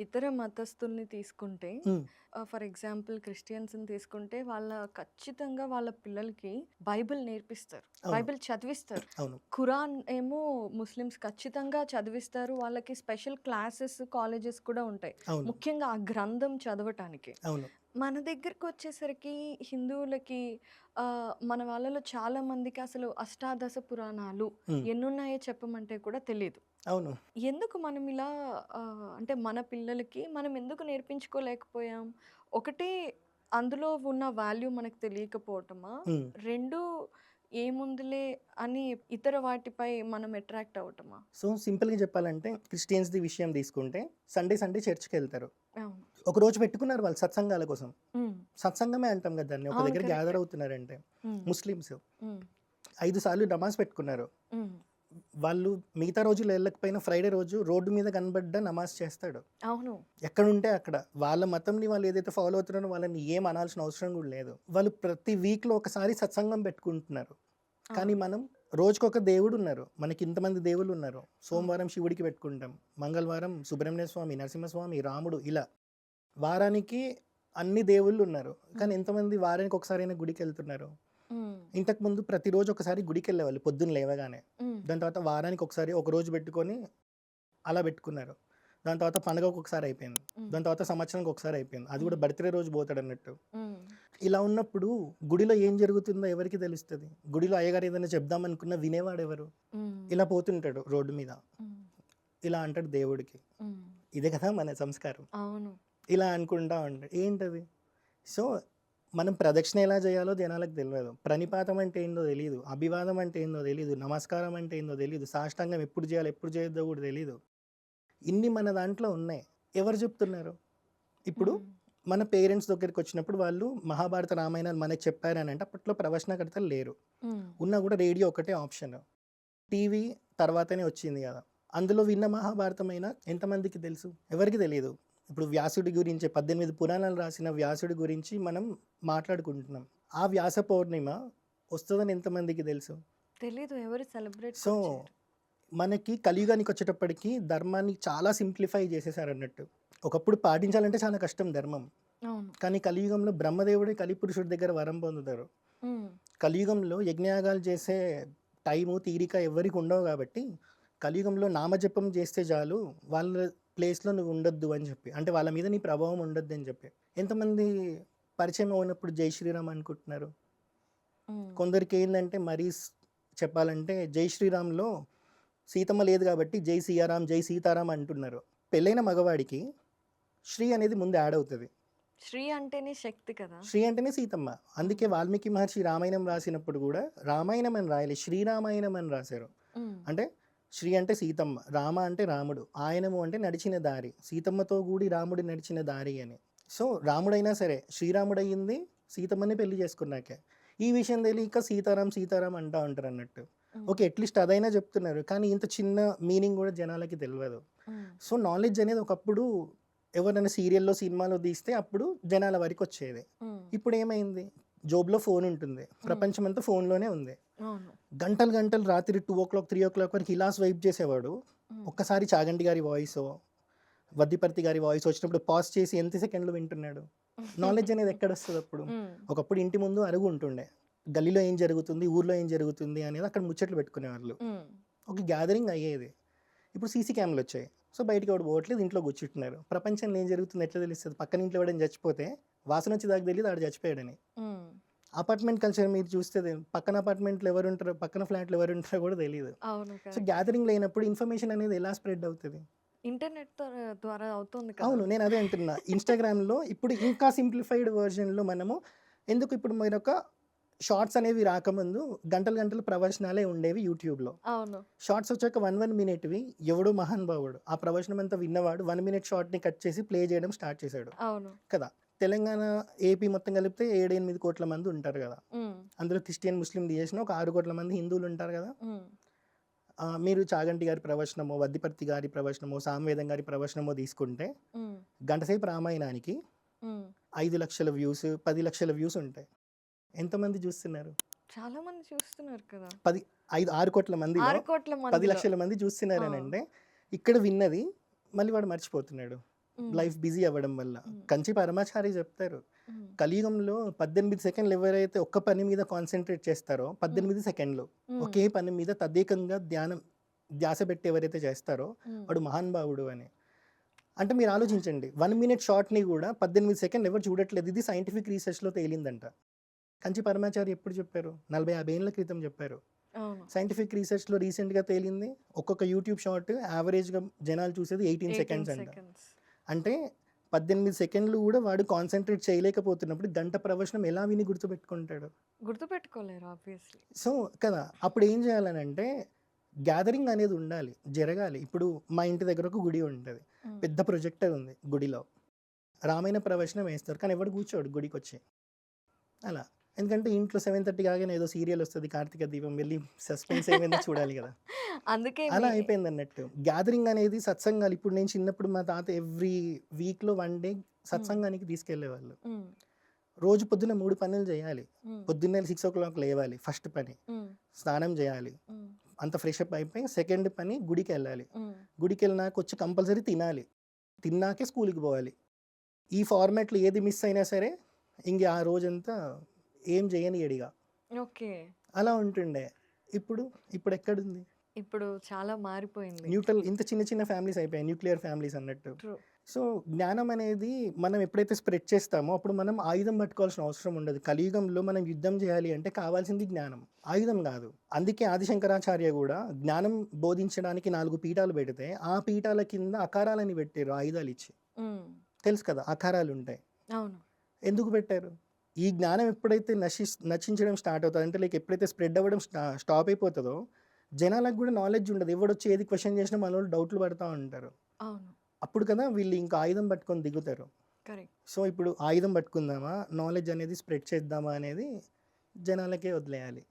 ఇతర మతస్థుల్ని తీసుకుంటే for example క్రిస్టియన్స్ని తీసుకుంటే వాళ్ళ ఖచ్చితంగా వాళ్ళ పిల్లలకి బైబిల్ నేర్పిస్తారు. బైబిల్ చదివిస్తారు. ఖురాన్ ఏమో ముస్లిమ్స్ ఖచ్చితంగా చదివిస్తారు. వాళ్ళకి స్పెషల్ క్లాసెస్ కాలేజెస్ కూడా ఉంటాయి. ముఖ్యంగా ఆ గ్రంథం చదవటానికి. మన దగ్గరికి వచ్చేసరికి హిందువులకి మన వాళ్ళలో చాలా మందికి అసలు అష్టాదశ పురాణాలు ఉమ్, ఎన్నున్నాయో చెప్పమంటే కూడా తెలియదు అవును. ఎందుకు మనం ఇలా అంటే మన పిల్లలకి మనం ఎందుకు నేర్పించుకోలేకపోయాం? ఒకటి అందులో ఉన్న వాల్యూ మనకు తెలియకపోవటమా. రెండు ఏముందిలే అని ఇతర వాటిపై మనం అట్రాక్ట్ అవటమా? సో సింపుల్గా చెప్పాలంటే క్రిస్టియన్స్ది విషయం తీసుకుంటే సండే సండే చర్చ్కి వెళ్తారు అవును. ఒక రోజు పెట్టుకున్నారు వాళ్ళు సత్సంగాల కోసం. సత్సంగమే అంటాం కదా దాన్ని. ఒక దగ్గర. గ్యాదర్ అవుతున్నారంటే. ముస్లిమ్స్. ఐదు సార్లు నమాజ్ పెట్టుకున్నారు. వాళ్ళు మిగతా రోజులు వెళ్ళకపోయినా ఫ్రైడే రోజు రోడ్డు మీద కనబడ్డ నమాజ్ చేస్తాడు. అవును. ఎక్కడ ఉంటే అక్కడ. వాళ్ళ మతంని వాళ్ళు ఏదైతే ఫాలో అవుతున్నారో వాళ్ళని ఏం అనాల్సిన అవసరం కూడా లేదు. వాళ్ళు ప్రతి వీక్లో ఒకసారి సత్సంగం పెట్టుకుంటున్నారు. కానీ మనం రోజుకొక దేవుడు ఉన్నారు. మనకి ఇంతమంది దేవుళ్ళు ఉన్నారు. సోమవారం శివుడికి పెట్టుకుంటాం. మంగళవారం సుబ్రహ్మణ్య స్వామి నరసింహస్వామి రాముడు ఇలా. వారానికి అన్ని దేవుళ్ళు ఉన్నారు. కానీ ఎంతమంది వారానికి ఒకసారైనా గుడికి వెళ్తున్నారు. ఇంతకు ముందు ప్రతిరోజు ఒకసారి గుడికి వెళ్ళేవాళ్ళు పొద్దున్న లేవగానే. దాని తర్వాత వారానికి ఒకసారి ఒక రోజు పెట్టుకొని అలా పెట్టుకున్నారు. దాని తర్వాత పండగకు ఒకసారి అయిపోయింది. దాని తర్వాత సంవత్సరానికి ఒకసారి అయిపోయింది. అది కూడా బర్త్డే రోజు పోతాడు అన్నట్టు. ఇలా ఉన్నప్పుడు గుడిలో ఏం జరుగుతుందో ఎవరికి తెలుస్తుంది? గుడిలో అయ్యగారు ఏదైనా చెప్దాం అనుకున్నా వినేవాడు ఎవరు? ఇలా పోతుంటాడు రోడ్డు మీద. ఇలా అంటాడు దేవుడికి. ఇదే కదా మన సంస్కారం. అవును. ఇలా అనుకుంటా ఉంటాడు ఏంటది? సో మనం ప్రదక్షిణ ఎలా చేయాలో జనాలకు తెలియదు. ప్రణిపాతం అంటే ఏందో తెలియదు అభివాదం అంటే ఏందో తెలియదు నమస్కారం అంటే ఏందో తెలియదు సాష్టాంగం ఎప్పుడు చేయాలి ఎప్పుడు చేయొద్దో కూడా తెలియదు ఇన్ని మన దాంట్లో ఉన్నాయి. ఎవరు చెప్తున్నారు? ఇప్పుడు మన పేరెంట్స్ దగ్గరికి వచ్చినప్పుడు వాళ్ళు మహాభారత రామాయణాలు మనకి చెప్పారని అంటే అప్పట్లో ప్రవచనకర్తలు లేరు. ఉన్నా కూడా రేడియో ఒకటే ఆప్షన్. టీవీ తర్వాతనే వచ్చింది కదా. అందులో విన్న మహాభారతమైన ఎంతమందికి తెలుసు? ఎవరికి తెలియదు ఇప్పుడు వ్యాసుడి గురించి పద్దెనిమిది పురాణాలు రాసిన వ్యాసుడి గురించి మనం మాట్లాడుకుంటున్నాం. ఆ వ్యాస పౌర్ణిమ వస్తుందని ఎంతమందికి తెలుసు? తెలీదు ఎవరు సెలబ్రేట్ సో మనకి కలియుగానికి వచ్చేటప్పటికి ధర్మాన్ని చాలా సింప్లిఫై చేసేసారు అన్నట్టు ఒకప్పుడు పాటించాలంటే చాలా కష్టం ధర్మం. కానీ కలియుగంలో బ్రహ్మదేవుడే కలిపురుషుడి దగ్గర వరం పొందుతారు. కలియుగంలో యజ్ఞయాగాలు చేసే టైము తీరిక ఎవరికి ఉండవు కాబట్టి కలియుగంలో నామజపం చేస్తే చాలు వాళ్ళ ప్లేస్లో నువ్వు ఉండొద్దు అని చెప్పి. అంటే వాళ్ళ మీద నీ ప్రభావం ఉండొద్దు అని చెప్పి. ఎంతమంది పరిచయం అయినప్పుడు జై శ్రీరామ్ అనుకుంటున్నారు? కొందరికి ఏంటంటే మరీ చెప్పాలంటే జై శ్రీరామ్లో సీతమ్మ లేదు కాబట్టి జై సీయారాం జై సీతారాం అంటున్నారు. పెళ్ళైన మగవాడికి శ్రీ అనేది ముందు యాడ్ అవుతుంది. శ్రీ అంటేనే శక్తి కదా. శ్రీ అంటేనే సీతమ్మ. అందుకే వాల్మీకి మహర్షి రామాయణం రాసినప్పుడు కూడా రామాయణం అని రాయాలి శ్రీరామాయణం అని రాశారు. అంటే శ్రీ అంటే సీతమ్మ రామ అంటే రాముడు ఆయనము అంటే నడిచిన దారి సీతమ్మతో కూడి రాముడు నడిచిన దారి అని. సో రాముడైనా సరే శ్రీరాముడు అయ్యింది సీతమ్మని పెళ్ళి చేసుకున్నాకే. ఈ విషయం తెలియక సీతారాం సీతారాం అంటా ఉంటారు అన్నట్టు ఓకే అట్లీస్ట్ అదైనా చెప్తున్నారు కానీ ఇంత చిన్న మీనింగ్ కూడా జనాలకి తెలియదు సో నాలెడ్జ్ అనేది ఒకప్పుడు ఎవరైనా సీరియల్లో సినిమాలో తీస్తే అప్పుడు జనాల వరకు వచ్చేది ఇప్పుడు ఏమైంది? జోబ్లో ఫోన్ ఉంటుంది. ప్రపంచం అంతా ఫోన్లోనే ఉంది. గంటలు గంటలు రాత్రి two o'clock three o'clock వరకు ఇలా స్వైప్ చేసేవాడు. ఒక్కసారి చాగంటి గారి వాయిస్ వద్దిపర్తి గారి వాయిస్ వచ్చినప్పుడు పాజ్ చేసి ఎంత సెకండ్లు వింటున్నాడు? నాలెడ్జ్ అనేది ఎక్కడ వస్తుంది అప్పుడు? ఒకప్పుడు ఇంటి ముందు అరుగు ఉంటుండే. గల్లీలో ఏం జరుగుతుంది ఊర్లో ఏం జరుగుతుంది అనేది అక్కడ ముచ్చట్లు పెట్టుకునేవాళ్ళు. ఒక గ్యాదరింగ్ అయ్యేది. ఇప్పుడు సీసీ కెమెరాలు వచ్చాయి. సో బయటికి ఎవడు పోవట్లేదు ఇంట్లో కూర్చుంటున్నారు. ప్రపంచంలో ఏం జరుగుతుంది ఎట్లా తెలుస్తుంది? పక్కన ఇంట్లో ఎవడని చచ్చిపోతే వాసన వచ్చి దాకా తెలియదు ఆడు చచ్చిపోయాడని. అపార్ట్మెంట్ కల్చర్ మీరు చూస్తే పక్కన అపార్ట్మెంట్లో ఎవరు ఉంటారో పక్కన ఫ్లాట్లో ఎవరు ఉంటారో కూడా తెలియదు సో గ్యాదరింగ్ లేనప్పుడు ఇన్ఫర్మేషన్ అనేది ఎలా స్ప్రెడ్ అవుతుంది? ఇంటర్నెట్ ద్వారా అవుతుంది అవును నేను అదే అంటున్నా. ఇన్స్టాగ్రామ్లో ఇప్పుడు ఇంకా సింప్లిఫైడ్ వర్జన్లో మనము ఎందుకు ఇప్పుడు మరొక షార్ట్స్ అనేవి రాకముందు గంటలు గంటలు ప్రవచనాలే ఉండేవి యూట్యూబ్లో. అవును. షార్ట్స్ వచ్చాక వన్ వన్ మినిట్వి ఎవడో మహానుభావుడు. ఆ ప్రవచనం అంతా విన్నవాడు వన్ మినిట్ షార్ట్ని కట్ చేసి ప్లే చేయడం స్టార్ట్ చేశాడు. అవును. కదా. తెలంగాణ ఏపీ మొత్తం కలిపితే ఏడు ఎనిమిది కోట్ల మంది ఉంటారు కదా. అందులో క్రిస్టియన్ ముస్లిం తీసేసిన ఒక ఆరు కోట్ల మంది హిందువులు ఉంటారు కదా. మీరు చాగంటి గారి ప్రవచనమో వద్దిపర్తి గారి ప్రవచనమో సామవేదం గారి ప్రవచనమో తీసుకుంటే గంటసేపు రామాయణానికి. ఐదు లక్షల వ్యూస్ పది లక్షల వ్యూస్ ఉంటాయి. ఎంతమంది చూస్తున్నారు? చాలా మంది చూస్తున్నారు కదా. పది ఐదు ఆరు కోట్ల మంది ఆరు కోట్ల పది లక్షల మంది చూస్తున్నారు. అంటే ఇక్కడ విన్నది మళ్ళీ వాడు మర్చిపోతున్నాడు. లైఫ్ బిజీ అవ్వడం వల్ల. కంచి పరమాచారి చెప్తారు. కలియుగంలో పద్దెనిమిది సెకండ్లు ఎవరైతే ఒక్క పని మీద కాన్సన్ట్రేట్ చేస్తారో పద్దెనిమిది సెకండ్లు. ఒకే పని మీద తదేకంగా ధ్యానం ధ్యాస పెట్టి ఎవరైతే చేస్తారో. వాడు మహానుభావుడు అని. అంటే మీరు ఆలోచించండి. వన్ మినిట్ షార్ట్ని కూడా పద్దెనిమిది సెకండ్లు ఎవరు చూడట్లేదు. ఇది సైంటిఫిక్ రీసెర్చ్లో తేలిందంట. కంచి పరమాచారి ఎప్పుడు చెప్పారు? నలభై యాభై ఏళ్ళ క్రితం చెప్పారు. సైంటిఫిక్ రీసెర్చ్లో రీసెంట్గా తేలింది. ఒక్కొక్క యూట్యూబ్ షార్ట్ యావరేజ్గా జనాలు చూసేది ఎయిటీన్ 18 సెకండ్స్ అంట. అంటే పద్దెనిమిది సెకండ్లు కూడా వాడు కాన్సన్ట్రేట్ చేయలేకపోతున్నప్పుడు గంట ప్రవచనం ఎలా విని గుర్తుపెట్టుకుంటాడు? గుర్తుపెట్టుకోలేరు ఆబ్వియస్లీ సో కదా అప్పుడు ఏం చేయాలని అంటే గ్యాదరింగ్ అనేది ఉండాలి జరగాలి. ఇప్పుడు మా ఇంటి దగ్గర ఒక గుడి ఉంటుంది. పెద్ద ప్రొజెక్టర్ ఉంది గుడిలో. రామాయణ ప్రవచనం వేస్తారు కానీ ఎవడు కూర్చోడు గుడికి వచ్చి అలా. ఎందుకంటే ఇంట్లో సెవెన్ థర్టీ కాగానే ఏదో సీరియల్ వస్తుంది కార్తీక దీపం వెళ్ళి సస్పెన్స్ ఏమైందో చూడాలి కదా అందుకే అలా అయిపోయింది అన్నట్టు గ్యాదరింగ్ అనేది సత్సంగాలు ఇప్పుడు నేను చిన్నప్పుడు మా తాత ఎవ్రీ వీక్లో వన్ డే సత్సంగానికి తీసుకెళ్ళేవాళ్ళు. రోజు పొద్దున్న మూడు పనులు చేయాలి. పొద్దున్నే సిక్స్ ఓ క్లాక్ లేవాలి ఫస్ట్ పని. స్నానం చేయాలి. అంత ఫ్రెష్ అప్ అయిపోయి సెకండ్ పని గుడికి వెళ్ళాలి. గుడికి వెళ్ళినాక వచ్చి కంపల్సరీ తినాలి తిన్నాకే స్కూల్కి పోవాలి ఈ ఫార్మాట్లో ఏది మిస్ అయినా సరే ఇంక ఆ రోజంతా ఏం చేయని ఎడిగా. ఓకే. అలా ఉంటుండే. ఇప్పుడు ఇప్పుడు ఎక్కడుంది? ఇప్పుడు చాలా మారిపోయింది. న్యూట్రల్ ఇంత చిన్న చిన్న ఫ్యామిలీస్ అయిపోయాయి. న్యూక్లియర్ ఫ్యామిలీస్ అన్నట్టు. సో జ్ఞానం అనేది మనం ఎప్పుడైతే స్ప్రెడ్ చేస్తామో అప్పుడు మనం ఆయుధం పట్టుకోవాల్సిన అవసరం ఉండదు. కలియుగంలో మనం యుద్ధం చేయాలి అంటే కావాల్సింది జ్ఞానం. ఆయుధం కాదు. అందుకే ఆదిశంకరాచార్య కూడా జ్ఞానం బోధించడానికి నాలుగు పీఠాలు పెడితే ఆ పీఠాల కింద అకారాలని పెట్టారు ఆయుధాలు ఇచ్చి. తెలుసు కదా అకారాలు ఉంటాయి. అవును. ఎందుకు పెట్టారు? ఈ జ్ఞానం ఎప్పుడైతే నశి నశించడం స్టార్ట్ అవుతుంది అంటే లైక్ ఎప్పుడైతే స్ప్రెడ్ అవ్వడం స్టా స్టాప్ అయిపోతుందో జనాలకు కూడా నాలెడ్జ్ ఉండదు. ఎవడొచ్చి ఏది క్వశ్చన్ చేసినా మన వాళ్ళు డౌట్లు పడుతూ ఉంటారు. అప్పుడు కదా వీళ్ళు ఇంకా ఆయుధం పట్టుకొని దిగుతారు. కరెక్ట్. సో ఇప్పుడు ఆయుధం పట్టుకుందామా? నాలెడ్జ్ అనేది స్ప్రెడ్ చేద్దామా అనేది జనాలకే వదిలేయాలి.